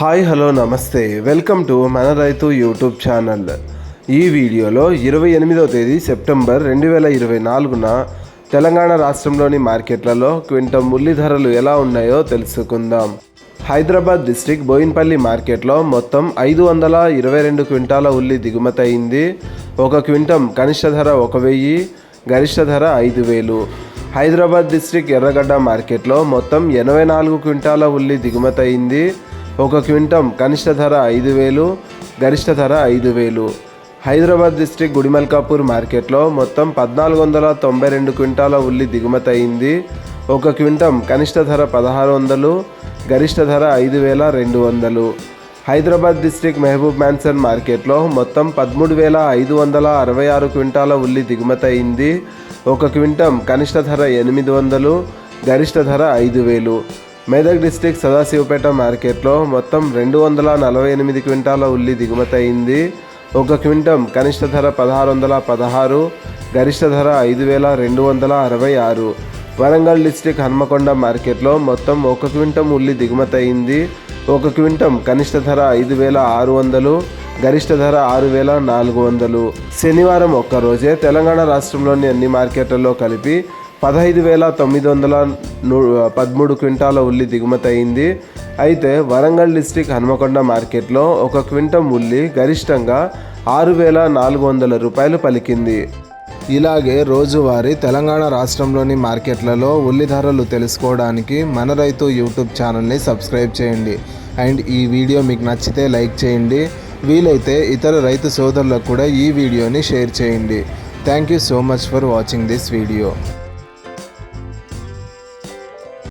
Hi hello namaste. Welcome to మన రైతు YouTube channel ఈ వీడియోలో ఇరవై ఎనిమిదవ తేదీ సెప్టెంబర్ రెండు వేల ఇరవై నాలుగున తెలంగాణ రాష్ట్రంలోని మార్కెట్లలో క్వింటం ఉల్లి ధరలు ఎలా ఉన్నాయో తెలుసుకుందాం. హైదరాబాద్ డిస్టిక్ బోయిన్పల్లి మార్కెట్లో మొత్తం ఐదు వందల ఇరవై రెండు క్వింటాల ఉల్లి దిగుమతి అయింది. ఒక క్వింటం కనిష్ట ధర ఒక వెయ్యి గరిష్ట ధర ఐదు వేలు. హైదరాబాద్ డిస్టిక్ ఎర్రగడ్డ మార్కెట్లో మొత్తం ఎనభై నాలుగు క్వింటాల ఉల్లి దిగుమతి అయింది. ఒక క్వింటం కనిష్ట ధర ఐదు వేలు గరిష్ట ధర ఐదు వేలు. హైదరాబాద్ డిస్టిక్ గుడిమల్కాపూర్ మార్కెట్లో మొత్తం పద్నాలుగు వందల తొంభై రెండు క్వింటాల ఉల్లి దిగుమతి అయింది. ఒక క్వింటం కనిష్ట ధర పదహారు వందలు గరిష్ట ధర ఐదు వేల రెండు వందలు. హైదరాబాద్ డిస్టిక్ మెహబూబ్ మ్యాన్సన్ మార్కెట్లో మొత్తం పదమూడు వేల ఐదు వందల అరవై ఆరు క్వింటాల ఉల్లి దిగుమతి అయింది. ఒక క్వింటం కనిష్ట ధర ఎనిమిది వందలు గరిష్ట ధర ఐదు వేలు. మెదక్ డిస్టిక్ సదాశివపేట మార్కెట్లో మొత్తం రెండు వందల నలభై ఎనిమిది క్వింటాల ఉల్లి దిగుమతి అయింది. ఒక క్వింటం కనిష్ట ధర పదహారు వందల పదహారు గరిష్ట ధర ఐదు వేల రెండు వందల అరవై ఆరు. వరంగల్ డిస్టిక్ హన్మకొండ మార్కెట్లో మొత్తం ఒక క్వింటం ఉల్లి దిగుమతి అయింది. ఒక క్వింటం కనిష్ట ధర ఐదు వేల ఆరు వందలు గరిష్ట ధర ఆరు వేల నాలుగు వందలు. శనివారం ఒక్కరోజే తెలంగాణ రాష్ట్రంలోని అన్ని మార్కెట్లలో కలిపి పదహైదు వేల తొమ్మిది వందల పదమూడు క్వింటాల ఉల్లి దిగుమతి అయింది. అయితే వరంగల్ డిస్టిక్ హన్మకొండ మార్కెట్లో ఒక క్వింటం ఉల్లి గరిష్టంగా ఆరు వేల నాలుగు వందల రూపాయలు పలికింది. ఇలాగే రోజువారీ తెలంగాణ రాష్ట్రంలోని మార్కెట్లలో ఉల్లి ధరలు తెలుసుకోవడానికి మన రైతు యూట్యూబ్ ఛానల్ని సబ్స్క్రైబ్ చేయండి. అండ్ ఈ వీడియో మీకు నచ్చితే లైక్ చేయండి. వీలైతే ఇతర రైతు సోదరులకు కూడా ఈ వీడియోని షేర్ చేయండి. Thank you so much for watching this video.